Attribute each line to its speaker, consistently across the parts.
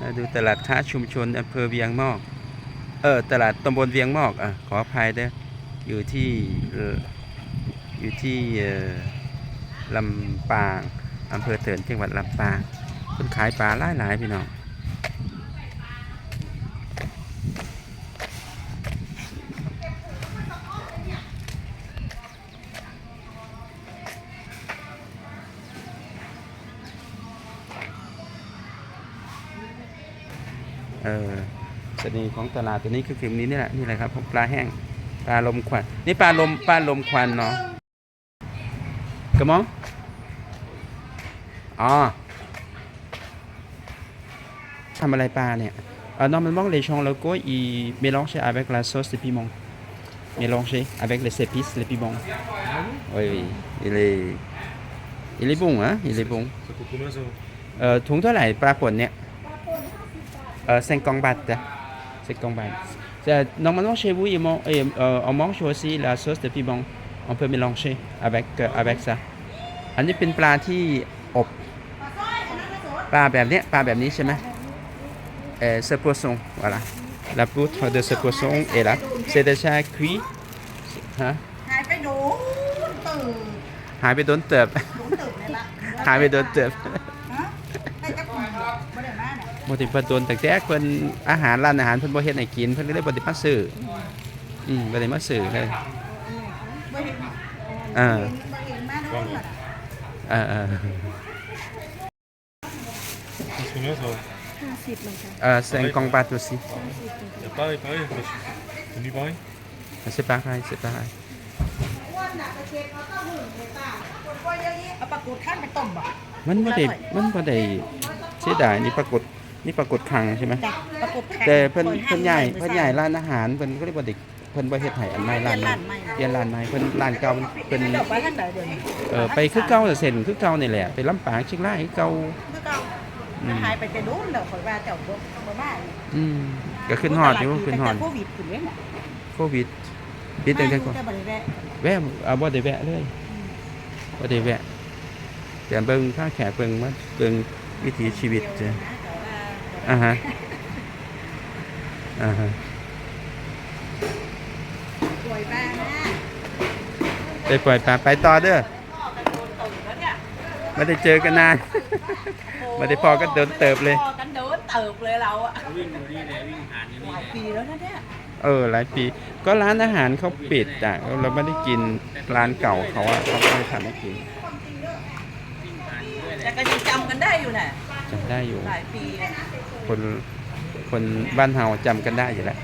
Speaker 1: มาดูตลาดค้าชุมชนอำเภอเวียงมอกเออตลาดตำบลเวียงมอกอะขออภัยเด้ออยู่ที่ออยู่ที่ลำปางอำเภอเถินจังหวัดลำปางคนขายปลาหลายหลายพี่น้อง เออเสน่ห์ของตลาดตัวนี้คือคือนี้นี่แหละนี่แหละครับพวกปลาแห้งปลาลมควันนี่ปลาลมปลาลมควันเนาะกระมองอ๋อทำอะไรปลาเนี่ยเออ normalement les gens locaux ils mélangent avec la sauce de piment mélangé avec les épices les piments oui oui il est il est bon hein il est bon
Speaker 2: Ça coûte combien ça
Speaker 1: เอ่อถุงเท่าไหร่ปลาป่นเนี่ย เออ5 gong baht จ้ะ5 gong baht Euh, normalement chez vous ils man- et, euh, on mange aussi la sauce de piment on peut mélanger avec euh, avec ça อันนี้เป็นปลาที่อบปลาแบบเนี้ยปลาแบบนี้ใช่ไหมเออ ce poisson voilà la poutre de ce poisson est là c'est déjà cuit ฮะ
Speaker 3: หายไปโดนตื่น
Speaker 1: หายไปโดนเติบ
Speaker 3: โดนตื่นเลยละ
Speaker 1: หายไปโดนเติบ บ่ได้เพิ่นโดนแต่แต่เพิ่นอาหารร้านอาหารเพิ่นบ่เฮ็ดให้กินเพิ่นก็เลยบ่ได้มาซื้ออืมบ่ได้มาซื้อเลย
Speaker 3: บ่เห็น
Speaker 1: อ่า
Speaker 3: บ่เห็นมาโดนล่ะ
Speaker 1: เออเออ
Speaker 2: C'est combien ça
Speaker 4: ห้าสิบเหมือนกัน
Speaker 1: เออ5 gong baht aussi
Speaker 2: Y'a pareil, pareil. C'est mis pareil
Speaker 1: c'est pareil c'est pareil
Speaker 3: เอาปลากดขั้นไปต้มบ่
Speaker 1: มันบ่ได้มันบ่ได้เสียดายนี่ปรากฏ นี่ปรากฏคังใช่ไหม
Speaker 3: จ้ะปลากดแข็ง
Speaker 1: แต่เพิ่น
Speaker 3: ปล่อย
Speaker 1: เพิ่นใหญ่
Speaker 3: มื้อ
Speaker 1: เพิ่นใหญ่ร้านอาหารเพิ่นก็เลยบ่ได้เพิ่นบ่เฮ็ดให้อันใหม่ร้านใหม่เปลี่ยนร้านใหม่เพิ่นร้านเก่าเพิ่น
Speaker 3: เดี๋ยวไปทางไหนเดี๋ยวนี้
Speaker 1: เออไปคือเก่าเส้นคือเก่านี่แหละไปลำปางเชียงรายคือเก่า
Speaker 3: คือเก่า
Speaker 1: อืม
Speaker 3: หายไปแต่โดนแล้วข่อยว่าเจ้าบ่บ่มา
Speaker 1: อืมก็ขึ้นฮอดอยู่ขึ้นฮอด
Speaker 3: แต่โควิดขึ้นเว้ยน่ะ
Speaker 1: โควิดปิดตั้งแต่ก่อน
Speaker 3: แต่บ่ได้แวะ
Speaker 1: แวะเอาบ่ได้แวะเลยบ่ได้แวะแต่เบิ่งข้างแขกเบิ่งมาเบิ่งวิถีชีวิตจ้ะ อ่าฮะอ่าฮะ
Speaker 3: ป่วยบ้างนะ
Speaker 1: ไปปล่อยปลาไปต่อเด้อไม่ได้เจอกันนาน ไม่ได้พอกันเดินเติบเลย
Speaker 3: พอกันเดินเติบเลยเราอะวิ่งอยู่นี่เลยวิ่งผ่านอยู่นี่หลายปีแล้วนะเนี่ย
Speaker 1: เออหลายปี ก็ร้านอาหารเขาปิดอะเราไม่ได้กินร้านเก่าเขาอะเขาไม่ได้ทำให้กิน
Speaker 3: แต่ก็ยังจำกันได้อยู่น่ะ
Speaker 1: จำได้อยู่
Speaker 3: หลายปี
Speaker 1: คนคนบ้านเฮาจำกันได้อยู่แล้ว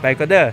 Speaker 1: ไปก็เด้อ